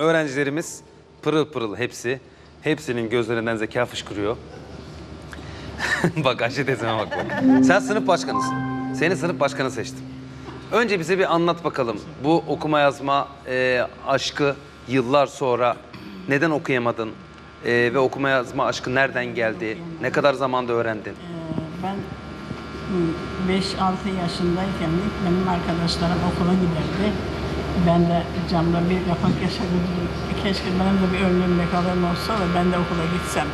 öğrencilerimiz pırıl pırıl hepsi. Hepsinin gözlerinden zeka fışkırıyor. bak Ayşe teyzeme bak bak. Sen sınıf başkanısın. Seni sınıf başkanı seçtim. Önce bize bir anlat bakalım. Bu okuma yazma e, aşkı yıllar sonra neden okuyamadın? E, ve okuma yazma aşkı nereden geldi? Ne kadar zamanda öğrendin? Ee, Ben 5-6 yaşındayken benim arkadaşlarım okula giderdi. Ben de camda bir kapak yaşadım. Keşke benim de bir önlüğüm kalem olsa da ben de okula gitsem.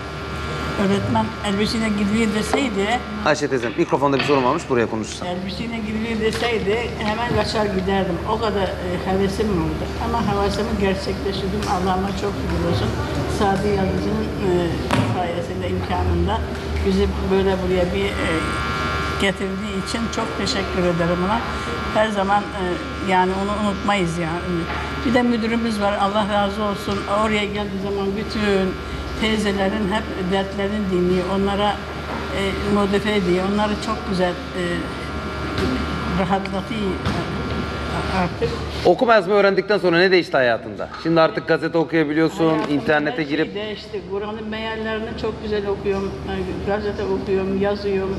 Öğretmen elbisine gidiyor deseydi, Ayşe teyzem mikrofonda bir sorun varmış buraya konuşursan. elbisine gidiyor deseydi hemen kaçar giderdim. O kadar e, hevesim oldu. Ama hevesimi gerçekleştirdim. Allah'ıma çok şükür olsun. Sadi Yazıcı'nın e, sayesinde, imkanında bizi böyle buraya bir e, getirdiği için çok teşekkür ederim ona. Her zaman e, yani onu unutmayız yani. Bir de müdürümüz var Allah razı olsun. Oraya geldiği zaman bütün teyzelerin hep dertlerini dinliyor. Onlara e, modife ediyor. Onları çok güzel e, rahatlatıyor artık. Okuma yazma öğrendikten sonra ne değişti hayatında? Şimdi artık gazete okuyabiliyorsun, Hayatımda internete şey girip değişti. Kur'an'ın meallerini çok güzel okuyorum. e, Gazete okuyorum, yazıyorum.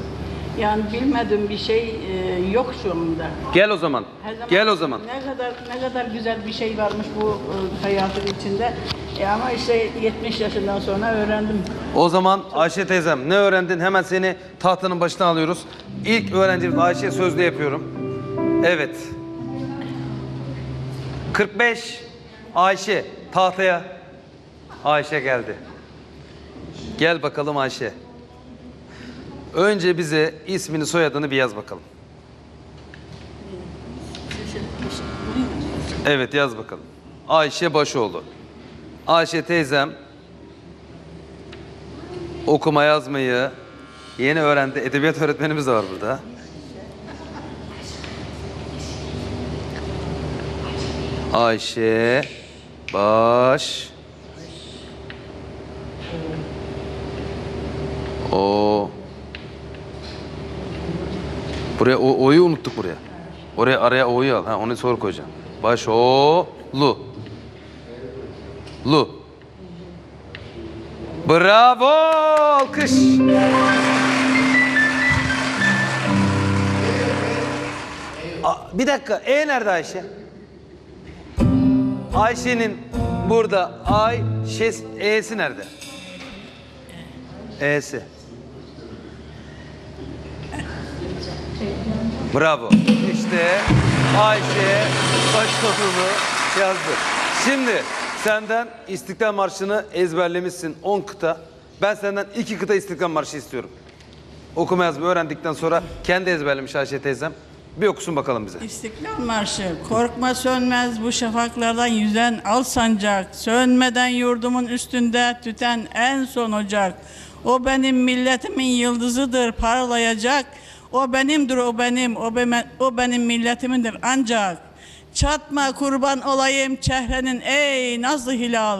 Yani bilmediğim bir şey e, yok şu anda. gel o zaman. Her zaman Gel o zaman. Ne kadar ne kadar güzel bir şey varmış bu e, hayatın içinde. E, ama işte 70 yaşından sonra öğrendim. O zaman Ayşe teyzem ne öğrendin? Hemen seni tahtının başına alıyoruz. İlk öğrencimiz Ayşe sözlü yapıyorum. Evet. 45 Ayşe tahtaya. Ayşe geldi. Gel bakalım Ayşe. Önce bize ismini soyadını bir yaz bakalım. Evet yaz bakalım. Ayşe Başoğlu. Ayşe teyzem okuma yazmayı yeni öğrendi. Edebiyat öğretmenimiz de var burada. Ayşe Baş O Buraya o, o'yu unuttuk buraya. Oraya araya o'yu al. Ha onu sonra koyacağım. Baş o lu. Lu. Bravo! Alkış. Bir dakika. E nerede Ayşe? Ayşe'nin burada Ay, şes, E'si nerede? E'si. Bravo. İşte Ayşe Başoğlu'nu yazdı. Şimdi senden İstiklal Marşı'nı ezberlemişsin 10 kıta. Ben senden 2 kıta İstiklal Marşı istiyorum. Okuma yazma öğrendikten sonra kendi ezberlemiş Ayşe teyzem. Bir okusun bakalım bize. İstiklal Marşı. Korkma sönmez bu şafaklardan yüzen al sancak. Sönmeden yurdumun üstünde tüten en son ocak. O benim milletimin yıldızıdır parlayacak. O benimdir o benim, o, beme- o benim milletimindir ancak. Çatma kurban olayım çehrenin ey nazlı hilal.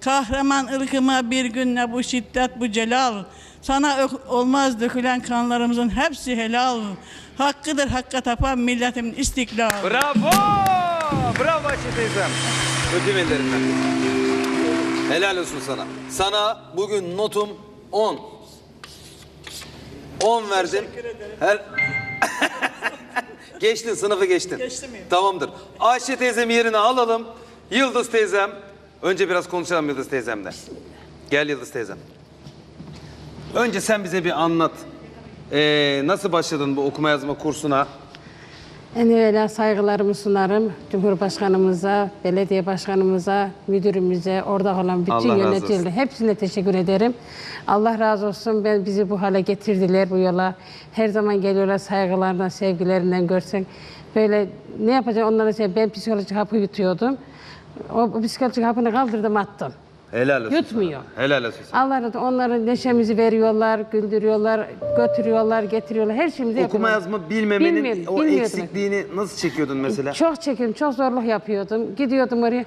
Kahraman ırkıma bir gün ne bu şiddet bu celal. Sana olmaz dökülen kanlarımızın hepsi helal. Hakkıdır hakka tapan milletimin istiklal. Bravo! Bravo Ayşe teyzem. Ödüm ellerinden. Helal olsun sana. Sana bugün notum 10. 10 verdim. Her... geçtin sınıfı geçtin. Geçtim ya. Tamamdır. Ayşe teyzemi yerine alalım. Yıldız teyzem. Önce biraz konuşalım Yıldız teyzemle. Gel Yıldız teyzem. Önce sen bize bir anlat. Ee, nasıl başladın bu okuma yazma kursuna? En evvela saygılarımı sunarım Cumhurbaşkanımıza, belediye başkanımıza, müdürümüze, orada olan bütün Allah olsun. hepsine teşekkür ederim. Allah razı olsun. Ben bizi bu hale getirdiler bu yola. Her zaman geliyorlar saygılarından, sevgilerinden görsen. Böyle ne yapacağım onlara şey, ben psikolojik hapı yutuyordum. O, o psikolojik hapını kaldırdım attım. Helal olsun. Yutmuyor. sana. Helal olsun. sana. Allah razı olsun. Onların neşemizi veriyorlar, güldürüyorlar, götürüyorlar, getiriyorlar. Her şeyimizi Okuma yapıyorlar. yazma bilmemenin Bilmiyordum, o bilmiyordum. eksikliğini nasıl çekiyordun mesela? Çok çekim, çok zorluk yapıyordum. Gidiyordum oraya.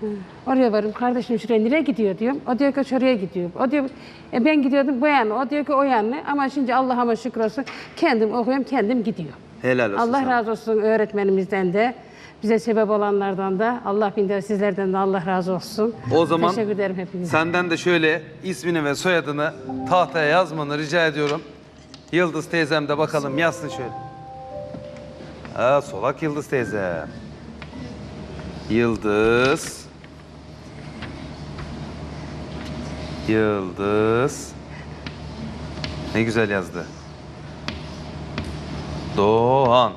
Hı, Oraya varım. Kardeşim şuraya nereye gidiyor diyorum. O diyor ki şuraya gidiyor. O diyor e ben gidiyordum bu yana. O diyor ki o yana. Ama şimdi Allah'ıma şükür olsun kendim okuyorum, kendim gidiyor. Helal olsun Allah sana. razı olsun öğretmenimizden de. Bize sebep olanlardan da Allah bin de sizlerden de Allah razı olsun. O zaman Teşekkür ederim hepinize. senden de şöyle ismini ve soyadını tahtaya yazmanı rica ediyorum. Yıldız teyzem de bakalım yazsın şöyle. Ha, solak Yıldız teyze. Yıldız. Yıldız. Ne güzel yazdı. Doğan.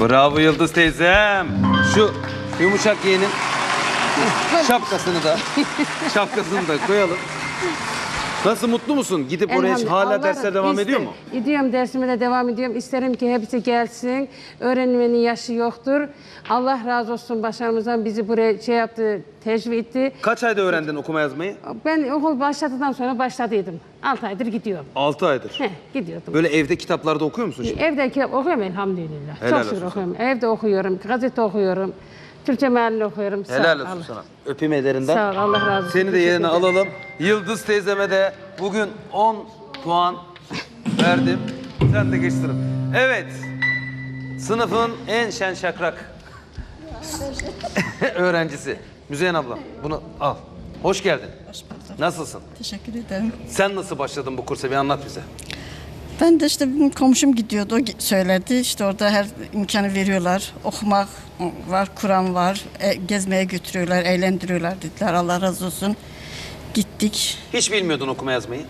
Bravo Yıldız teyzem. Şu yumuşak yeğenin şapkasını da şapkasını da koyalım. Nasıl mutlu musun? Gidip oraya Elhamdülillah. hala Allah- dersler devam İste- ediyor mu? Gidiyorum dersime de devam ediyorum. İsterim ki hepsi gelsin. Öğrenmenin yaşı yoktur. Allah razı olsun başarımızdan bizi buraya şey yaptı, teşvik etti. Kaç ayda öğrendin okuma yazmayı? Ben okul başladıktan sonra başladıydım. 6 aydır gidiyorum. 6 aydır. Heh, gidiyordum. Böyle evde kitaplarda okuyor musun şimdi? Evde kitap okuyorum elhamdülillah. Helal Çok olsun şükür sana. okuyorum. Evde okuyorum, gazete okuyorum. Türkçe mealini okuyorum. Sağ Helal ol, olsun Allah. sana. Öpeyim ellerinden. Sağ ol, Allah razı olsun. Seni de Teşekkür yerine ederim. alalım. Yıldız teyzeme de bugün 10 puan verdim. Sen de geçtirin. Evet. Sınıfın en şen şakrak öğrencisi. Müzeyyen ablam bunu al. Hoş geldin. Hoş bulduk. Nasılsın? Teşekkür ederim. Sen nasıl başladın bu kursa bir anlat bize. Ben de işte benim komşum gidiyordu, o söyledi. İşte orada her imkanı veriyorlar. Okumak var, Kur'an var, e, gezmeye götürüyorlar, eğlendiriyorlar dediler. Allah razı olsun. Gittik. Hiç bilmiyordun okuma yazmayı.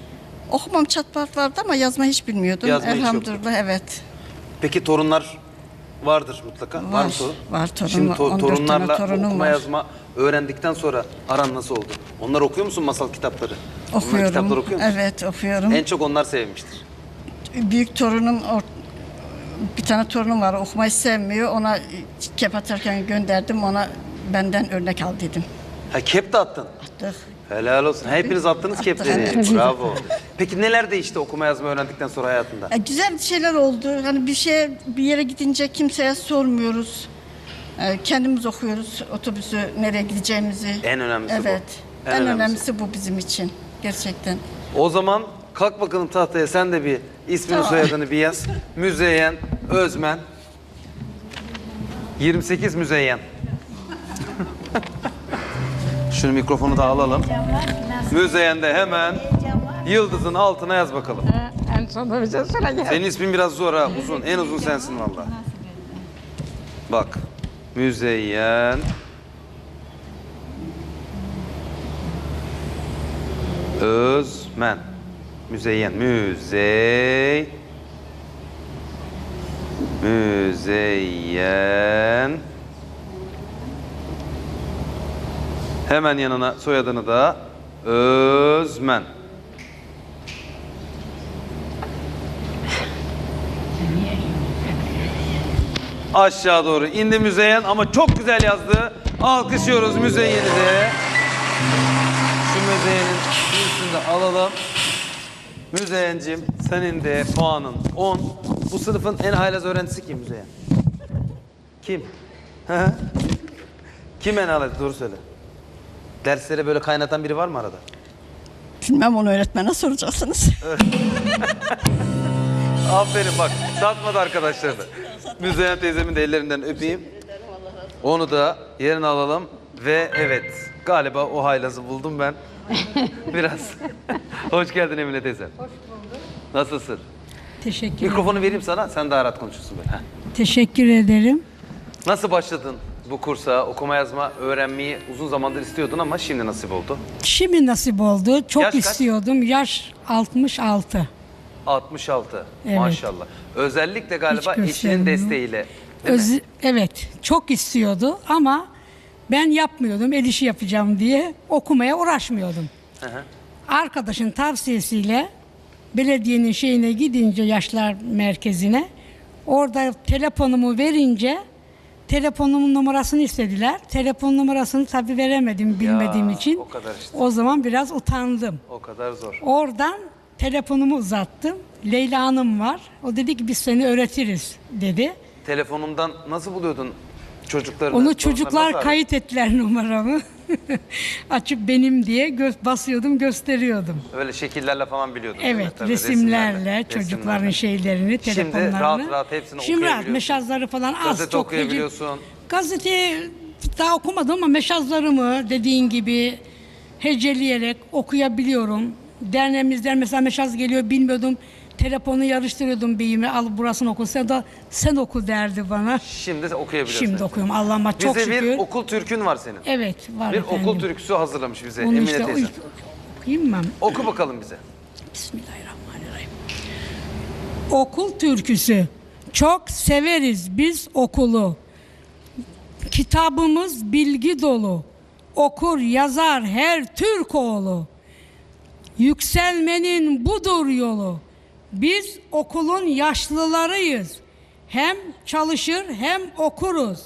Okumam çatpat vardı ama yazma hiç bilmiyordum. Yazma hiç Elhamdülillah evet. Peki torunlar vardır mutlaka. Var, Var, mı torun? var torun, Şimdi to- 14 tane torunlarla torunum okuma var. yazma öğrendikten sonra aran nasıl oldu? Onlar okuyor musun masal kitapları? Onlar Okuyorum. kitaplar okuyor musun? Evet okuyorum. En çok onlar sevmiştir. Büyük torunum or- bir tane torunum var okumayı sevmiyor. Ona kep atarken gönderdim. Ona benden örnek al dedim. Ha kep de attın. Attık. Helal olsun. Hepiniz attınız kepleri. evet. Bravo. Peki neler değişti okuma yazma öğrendikten sonra hayatında? Ya güzel şeyler oldu. Hani bir şey bir yere gidince kimseye sormuyoruz. Ee, kendimiz okuyoruz otobüsü nereye gideceğimizi. En önemlisi bu. evet. En En, önemlisi. önemlisi bu bizim için. Gerçekten. O zaman kalk bakalım tahtaya sen de bir ismini soyadını bir yaz. Müzeyyen Özmen. 28 Müzeyyen. Şunu mikrofonu da alalım. Müzeyyen de hemen yıldızın altına yaz bakalım. En sonunda bize sıra geldi. Senin ismin biraz zor ha uzun. En uzun sensin valla. Bak. Müzeyyen. Özmen. Müzeyyen. Müzey. Müzeyyen. Hemen yanına soyadını da Özmen. Aşağı doğru indi Müzeyyen ama çok güzel yazdı. Alkışlıyoruz Müzeyyen'i de. Şu Müzeyyen'in birisini de alalım. Müzeyyen'cim senin de puanın 10. Bu sınıfın en haylaz öğrencisi kim Müzeyyen? Kim? Kim en haylaz? Doğru söyle. Derslere böyle kaynatan biri var mı arada? Bilmem onu öğretmene soracaksınız. Aferin bak satmadı arkadaşlarını. Müzeyyen teyzemin de ellerinden öpeyim. Onu da yerine alalım ve evet galiba o haylazı buldum ben. Biraz. Hoş geldin Emine teyze. Hoş bulduk. Nasılsın? Teşekkür, Mikrofonu vereyim sana sen daha rahat konuşursun böyle. Heh. teşekkür ederim. Nasıl başladın bu kursa okuma yazma öğrenmeyi uzun zamandır istiyordun ama şimdi nasip oldu. Şimdi nasip oldu. Çok Yaş kaç? istiyordum. Yaş 66. 66 Evet. maşallah. Özellikle galiba Hiç eşinin göstermiyor. desteğiyle. Öz, evet, çok istiyordu ama ben yapmıyordum. El işi yapacağım diye okumaya uğraşmıyordum. Arkadaşın tavsiyesiyle belediyenin şeyine gidince yaşlar merkezine orada telefonumu verince telefonumun numarasını istediler. Telefon numarasını tabii veremedim bilmediğim Ya, için. o kadar işte. O zaman biraz utandım. O kadar zor. Oradan telefonumu uzattım. Leyla Hanım var. O dedi ki biz seni öğretiriz dedi. Telefonumdan nasıl buluyordun çocuklarını... Onu çocuklar kayıt ettiler numaramı. Açıp benim diye gö- basıyordum, gösteriyordum. Öyle şekillerle falan biliyordum. mi? Evet, Tabii, resimlerle, çocukların resimlerle. şeylerini, Şimdi telefonlarını. rahat rahat hepsini Şimdi rahat, meşazları falan az Gazete çok. okuyabiliyorsun. Gazeteyi daha okumadım ama meşazlarımı dediğin gibi heceleyerek okuyabiliyorum. Derneğimizden mesela meşaz geliyor bilmiyordum. Telefonu yarıştırıyordum beyime al burasını oku. Sen, de, sen oku derdi bana. Şimdi okuyabiliyorsun. Şimdi okuyorum Allah'ıma çok bize şükür. bir okul türkün var senin. Evet var bir efendim. okul türküsü hazırlamış bize Onu Emine işte teyze. oy- okuyayım mı? Oku bakalım bize. Bismillahirrahmanirrahim. Okul türküsü. Çok severiz biz okulu. Kitabımız bilgi dolu. Okur yazar her Türk oğlu. Yükselmenin budur yolu. Biz okulun yaşlılarıyız. Hem çalışır hem okuruz.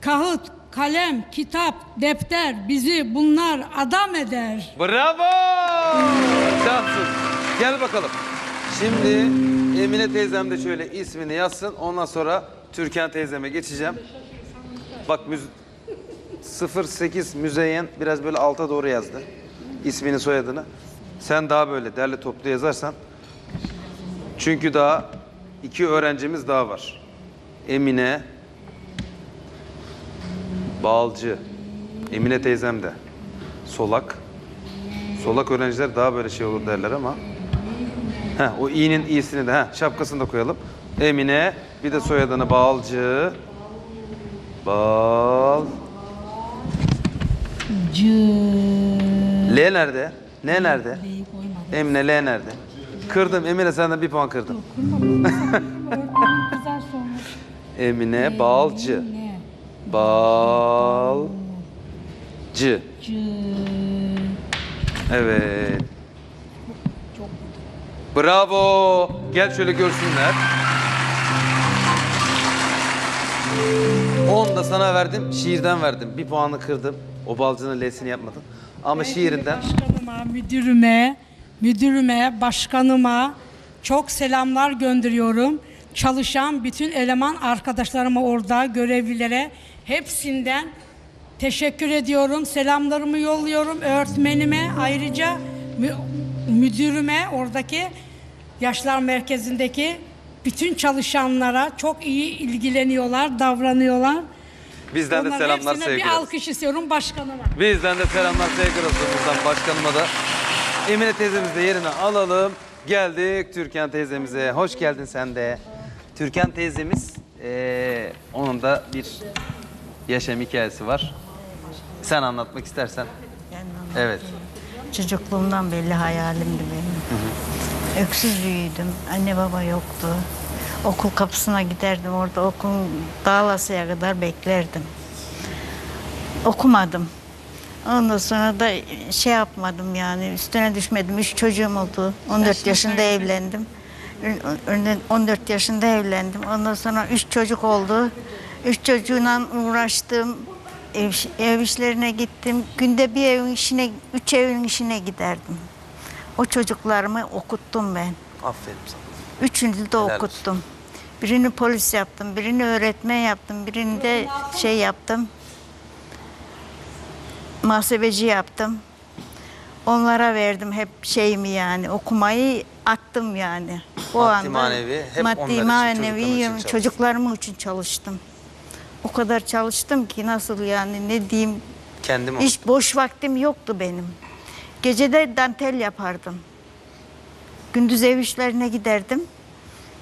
Kağıt, kalem, kitap, defter bizi bunlar adam eder. Bravo! Cansın. Gel bakalım. Şimdi Emine teyzem de şöyle ismini yazsın. Ondan sonra Türkan teyzeme geçeceğim. Bak müz 08 Müzeyyen biraz böyle alta doğru yazdı. İsmini soyadını. Sen daha böyle derli toplu yazarsan. Çünkü daha iki öğrencimiz daha var. Emine Balcı. Emine teyzem de. Solak. Solak öğrenciler daha böyle şey olur derler ama. Heh, o i'nin i'sini de heh, şapkasını da koyalım. Emine bir de soyadını Balcı. Bal. L nerede? Ne nerede? Emine L nerede? Kırdım Emine senden bir puan kırdım. Emine Balcı. Balcı. Evet. Bravo. Gel şöyle görsünler. 10 da sana verdim, şiirden verdim. Bir puanı kırdım. O balcının L'sini yapmadın. Ama şiirinden Başkanıma, müdürüme, müdürüme, başkanıma çok selamlar gönderiyorum. Çalışan bütün eleman arkadaşlarıma orada, görevlilere hepsinden teşekkür ediyorum. Selamlarımı yolluyorum öğretmenime ayrıca mü- müdürüme oradaki yaşlar merkezindeki bütün çalışanlara çok iyi ilgileniyorlar, davranıyorlar. bizden de Onların selamlar hepsine bir sevgiler. alkış istiyorum başkanıma. Bizden de selamlar sevgiler olsun buradan başkanıma da. Emine teyzemizi de yerine alalım. Geldik Türkan teyzemize. Hoş geldin sen de. Türkan teyzemiz, eee, onun da bir yaşam hikayesi var. Sen anlatmak istersen. Evet. Çocukluğumdan belli hayalimdi benim. Öksüz büyüdüm. Anne baba yoktu. Okul kapısına giderdim. Orada okulun dağılasıya kadar beklerdim. Okumadım. Ondan sonra da şey yapmadım yani üstüne düşmedim. Üç çocuğum oldu. 14 yaşında evlendim. Ör- 14 yaşında evlendim. Ondan sonra üç çocuk oldu. Üç çocuğuna uğraştım. Ev, ev işlerine gittim. Günde bir evin işine, üç evin işine giderdim. O çocuklarımı okuttum ben. Aferin sana. Üçünü de Helal olsun. okuttum. Birini polis yaptım, birini öğretmen yaptım, birini de şey yaptım. Muhasebeci yaptım. Onlara verdim hep şeyimi yani okumayı attım yani. O Maddi manevi hep onlar maddi için, manevi için çalıştın. çocuklarım için çalıştım. O kadar çalıştım ki nasıl yani ne diyeyim Kendim hiç boş vaktim yoktu benim. Gecede dantel yapardım. Gündüz ev işlerine giderdim.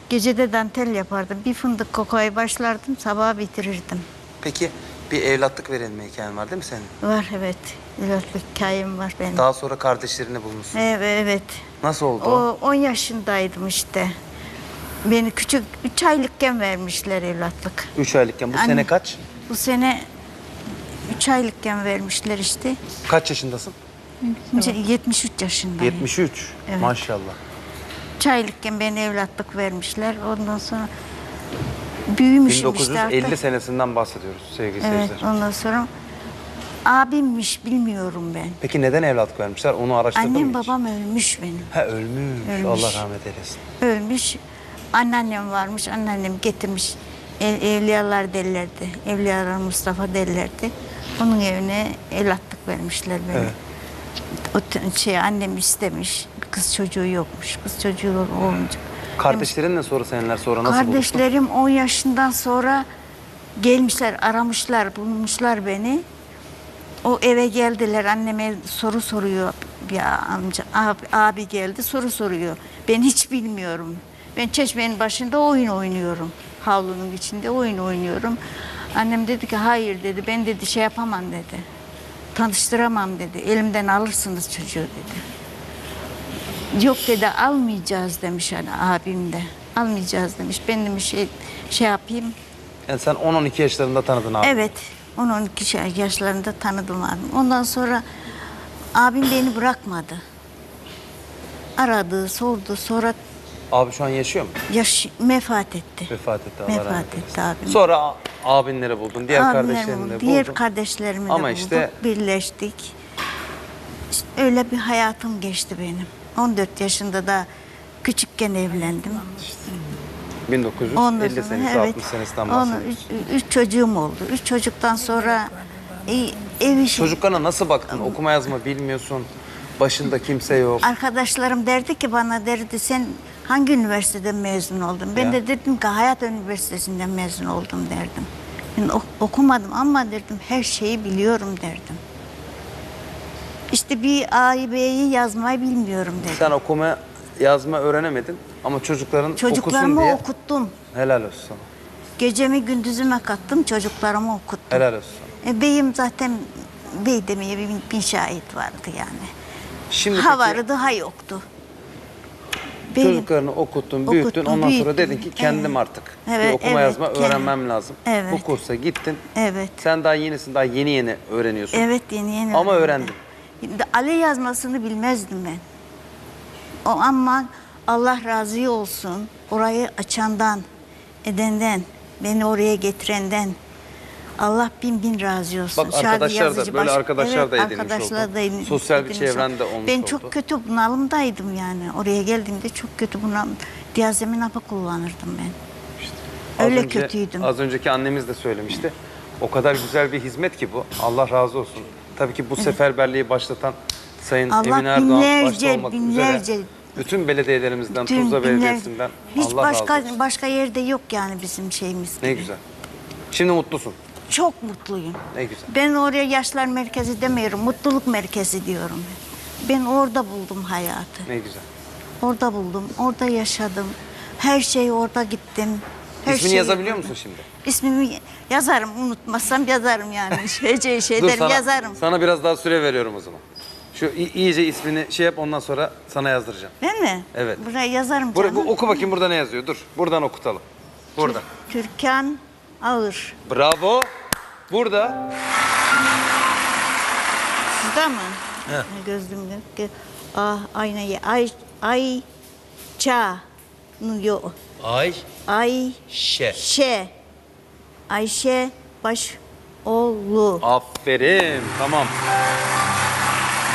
Gecede dantel yapardım. Bir fındık kokoya başlardım, sabah bitirirdim. Peki bir evlatlık verilme hikayen var değil mi senin? Var evet. Evlatlık hikayem var benim. Daha sonra kardeşlerini bulmuşsun. Evet, evet. Nasıl oldu o? O 10 yaşındaydım işte. Beni küçük 3 aylıkken vermişler evlatlık. Üç aylıkken. Bu Anne. sene kaç? Bu sene 3 aylıkken vermişler işte. Kaç yaşındasın? 73 yaşındayım. 73. Evet. Maşallah. 3 aylıkken beni evlatlık vermişler. Ondan sonra büyümüşüm işte 1950 artık. senesinden bahsediyoruz sevgili Evet, seyirciler. ondan sonra abimmiş bilmiyorum ben. Peki neden evlatlık vermişler? Onu araştırdın Annem mı hiç? babam ölmüş benim. Ha ölmüş. Ölmüş. Allah rahmet eylesin. Ölmüş. Anneannem varmış. Anneannem getirmiş. ev, evliyalar derlerdi. Evliyalar Mustafa derlerdi. Onun evine el attık vermişler beni. O t- şey annem istemiş. Kız çocuğu yokmuş. Kız çocuğu olunca. Kardeşlerinle sonra seneler sonra nasıl buluştun? Kardeşlerim 10 yaşından sonra gelmişler, aramışlar, bulmuşlar beni. O eve geldiler, anneme soru soruyor bir amca, abi, abi geldi soru soruyor. Ben hiç bilmiyorum. Ben çeşmenin başında oyun oynuyorum. Havlunun içinde oyun oynuyorum. Annem dedi ki hayır dedi, ben dedi şey yapamam dedi. Tanıştıramam dedi, elimden alırsınız çocuğu dedi. Yok dedi almayacağız demiş hani abim de. Almayacağız demiş. Ben demiş şey, şey yapayım. Yani sen 10-12 yaşlarında tanıdın abi. Evet. 10-12 şey- yaşlarında tanıdım abim. Ondan sonra abim beni bırakmadı. Aradı, sordu. Sonra Abi şu an yaşıyor mu? yaş vefat etti. Vefat etti. Allah Vefat rahmet eylesin. etti abim. Sonra a- abinleri buldun, diğer Abimle kardeşlerini de buldum, buldun. Diğer kardeşlerimi de Ama bulduk. işte- Birleştik. İşte öyle bir hayatım geçti benim. 14 yaşında da küçükken evlendim. 1950 Ondan sonra, senesi, 60 senesinden Onu, bahsediyoruz. üç, üç çocuğum oldu. Üç çocuktan sonra e, ev işi. Çocuklarına nasıl baktın? Okuma yazma bilmiyorsun. Başında kimse yok. Arkadaşlarım derdi ki bana derdi sen hangi üniversiteden mezun oldun? Ben Ya. de dedim ki Hayat Üniversitesi'nden mezun oldum derdim. Ben ok- okumadım ama derdim her şeyi biliyorum derdim. İşte bir A'yı B'yi yazmayı bilmiyorum dedim. Sen okuma yazma öğrenemedin ama çocukların okusun Çocuklarımı diye okuttum. helal olsun sana. Gecemi gündüzüme kattım çocuklarımı okuttum. Helal olsun. E, beyim zaten bey demeye bir bin şahit vardı yani. Şimdi ha peki vardı ha yoktu. Beyim- çocuklarını okuttun, büyüttün. Okuttum, Ondan sonra büyüttüm. dedin ki kendim Evet. artık bir Evet, okuma evet, yazma kendim. öğrenmem lazım. Evet. Bu kursa gittin. Evet. Sen daha yenisin, daha yeni yeni öğreniyorsun. Evet yeni yeni Ama öğrendim. öğrendin. Ali yazmasını bilmezdim ben. O ama Allah razı olsun orayı açandan, edenden, beni oraya getirenden. Allah bin bin razı olsun. Bak Şadi arkadaşlar da, böyle baş- arkadaşlar da edinmiş arkadaşlar oldu. da edin- Sosyal bir edinmiş çevren de olmuş Ben oldu. çok kötü bunalımdaydım yani. Oraya geldiğimde çok kötü bunalım. Diazemin hapı kullanırdım ben. Az Öyle önce- kötüydüm. Az önceki annemiz de söylemişti. O kadar güzel bir hizmet ki bu. Allah razı olsun. Tabii ki bu seferberliği başlatan Sayın Allah Emin Erdoğan başta binlerce, olmak binlerce- üzere bütün belediyelerimizden, Bütün Tuzla binler- Belediyesi'nden Hiç Allah başka razı olsun. başka yerde yok yani bizim şeyimiz. Ne gibi. güzel. Şimdi mutlusun. Çok mutluyum. Ne güzel. Ben oraya yaşlar merkezi demiyorum, mutluluk merkezi diyorum. Ben Ben orada buldum hayatı. Ne güzel. Orada buldum, orada yaşadım. Her şey orada gittim. Her İsmini şeyi- yazabiliyor musun şimdi? İsmimi yazarım, unutmazsam yazarım yani. Şeyce Dur şeylerim sana, yazarım. sana biraz daha süre veriyorum o zaman. Şu i- iyice ismini şey yap ondan sonra sana yazdıracağım. Değil mi? Evet. Buraya yazarım Bur- canım. bu, oku bakayım burada ne yazıyor. Dur. Buradan okutalım. Burada. Türkan Ağır. Bravo. Burada. Sizde mi? Gözlüğümde. Gö- Ah, aynayı. Ay, ay, ça. Yok. Ay. Ay, Şe. Şe. Ayşe Başoğlu. Aferin. Tamam.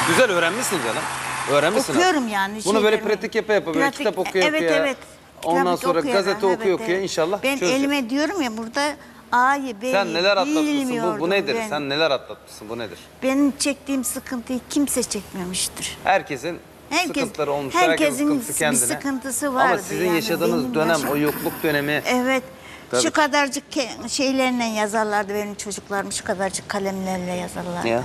Güzel öğrenmişsin canım. Öğrenmişsin. Okuyorum abi. yani Bunu böyle pratik yapa yapa böyle Pratik- kitap okuya evet, okuya. Evet Ondan Kitap sonra okuyarak, gazete okuya evet, okuya evet. inşallah Ben çözeceksin. elime diyorum ya burada A'yı B'yi Sen neler atlatmışsın? Bu, bu nedir? ben. Sen neler atlatmışsın? Bu nedir? Benim çektiğim sıkıntıyı kimse çekmemiştir. Herkesin Herkes- sıkıntıları olmuş. herkesin sıkıntısı bir sıkıntısı Ama vardı sizin yani, yaşadığınız dönem, yaşam- o yokluk dönemi. Evet. Tabii. Şu kadarcık şeylerle yazarlardı benim çocuklarım. Şu kadarcık kalemlerle yazarlardı. Ya.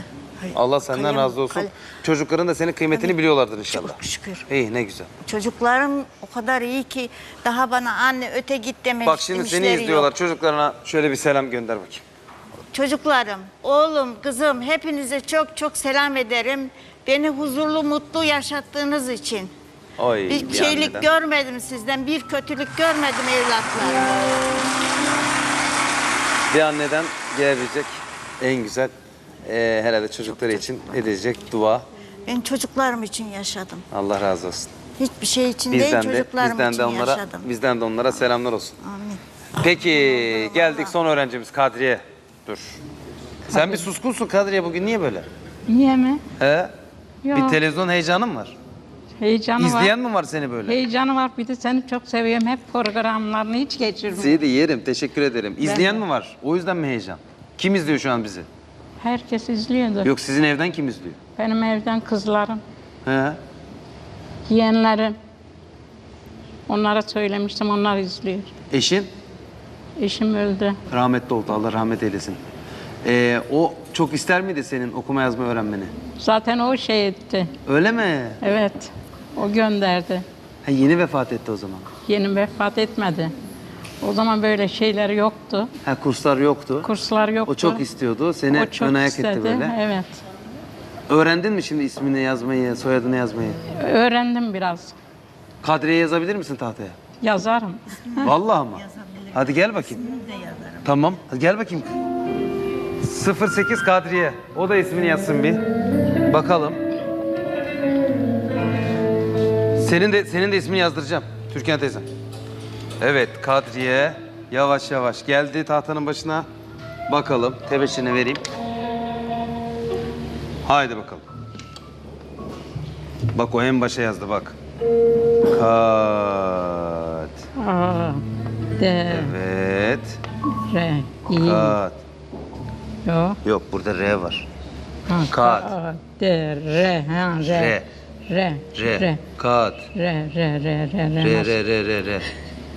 Allah senden kalem- razı olsun. kale- Çocukların da senin kıymetini biliyorlardır inşallah. Çok şükür. İyi ne güzel. Çocuklarım o kadar iyi ki daha bana anne öte git demek Bak şimdi seni izliyorlar. yok. Çocuklarına şöyle bir selam gönder bakayım. Çocuklarım, oğlum, kızım hepinize çok çok selam ederim. Beni huzurlu, mutlu yaşattığınız için. Oy, Bir bir şeylik anneden. görmedim sizden, bir kötülük görmedim evlatlarım. Bir anneden gelebilecek en güzel eee, herhalde çocukları için edilecek dua. Ben çocuklarım için yaşadım. Allah razı olsun. Hiçbir şey için Bizden değil, de çocuklarım bizden için de onlara yaşadım. bizden de onlara selamlar olsun. Amin. Peki geldik son öğrencimiz Kadriye. Dur. Sen bir suskunsun Kadriye bugün niye böyle? Niye mi? He? Yok. Bir televizyon heyecanın var. Heyecanı İzleyen var. mi var seni böyle? Heyecanı var. Bir de seni çok seviyorum. Hep programlarını hiç geçirmiyorum. Seni de yerim. Teşekkür ederim. İzleyen mi var? O yüzden mi heyecan? Kim izliyor şu an bizi? Herkes izliyordu. Yok sizin evden kim izliyor? Benim evden kızlarım, He. yeğenlerim. Onlara söylemiştim. Onlar izliyor. Eşin? Eşim öldü. Rahmetli oldu. Allah rahmet eylesin. Ee, o çok ister miydi senin okuma yazma öğrenmeni? Zaten o şey etti. Öyle mi? Evet. O gönderdi. Ha, yeni vefat etti o zaman. Yeni vefat etmedi. O zaman böyle şeyler yoktu. Ha, kurslar yoktu. Kurslar yoktu. O çok istiyordu. Seni O çok ön ayak istedi. etti böyle. Evet. Öğrendin mi şimdi ismini yazmayı, soyadını yazmayı? Öğrendim biraz. Kadriye yazabilir misin tahtaya? Yazarım. Vallahi ama. Hadi gel bakayım. Tamam. Hadi gel bakayım. 08 Kadriye. O da ismini yazsın bir. Bakalım. Senin de senin de ismini yazdıracağım. Türkan teyzem. Evet Kadriye yavaş yavaş geldi tahtanın başına. Bakalım tebeşini vereyim. Haydi bakalım. Bak o en başa yazdı bak. Kat. A, D, Evet. R, İ. Kat. Yok. Yok burada R var. Ha, Kat. A, D, R, ha, R. R. R. R. R. Kat. R, R, R, R, R. R R R R R.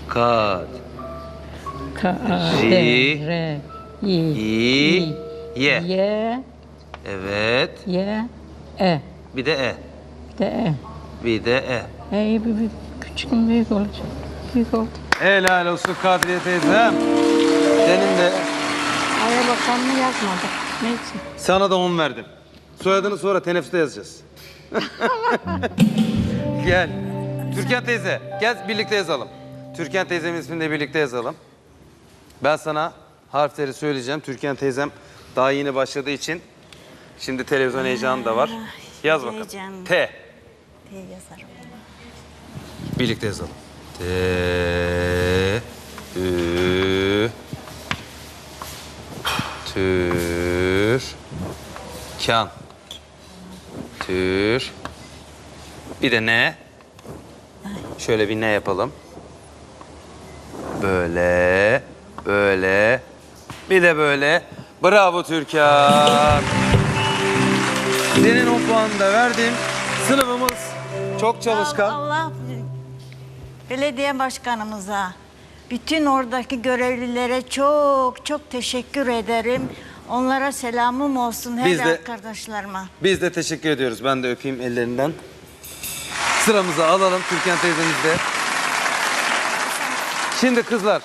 Kat. K, A, D. R, İ. İ. Y. Y, Evet. Y, E. Bir de E. Bir de E. Bir de E. E, bir, bir, küçük mü büyük olacak? Büyük oldu. Helal olsun Kadriye teyzem. Senin de Aya bakanını yazmadık. Neyse. sana da 10 verdim. Soyadını sonra teneffüste yazacağız. gel. Türkan teyze gel birlikte yazalım. Türkan teyzemin ismini de birlikte yazalım. Ben sana harfleri söyleyeceğim. Türkan teyzem daha yeni başladığı için şimdi televizyon heyecanı da var. Yaz bakalım. heyecanlı. T. T yazarım. Birlikte yazalım. T, Ü, Tür, Kan, Tür, bir de ne? Şöyle bir ne yapalım. Böyle, böyle, bir de böyle. Bravo Türkan. Senin o puanı da verdim. Sınıfımız çok çalışkan. Allah belediye başkanımıza, bütün oradaki görevlilere çok çok teşekkür ederim. Onlara selamım olsun her Biz de- arkadaşlarıma. Biz de teşekkür ediyoruz. Ben de öpeyim ellerinden. Sıramızı alalım Türkan teyzemiz de. Şimdi kızlar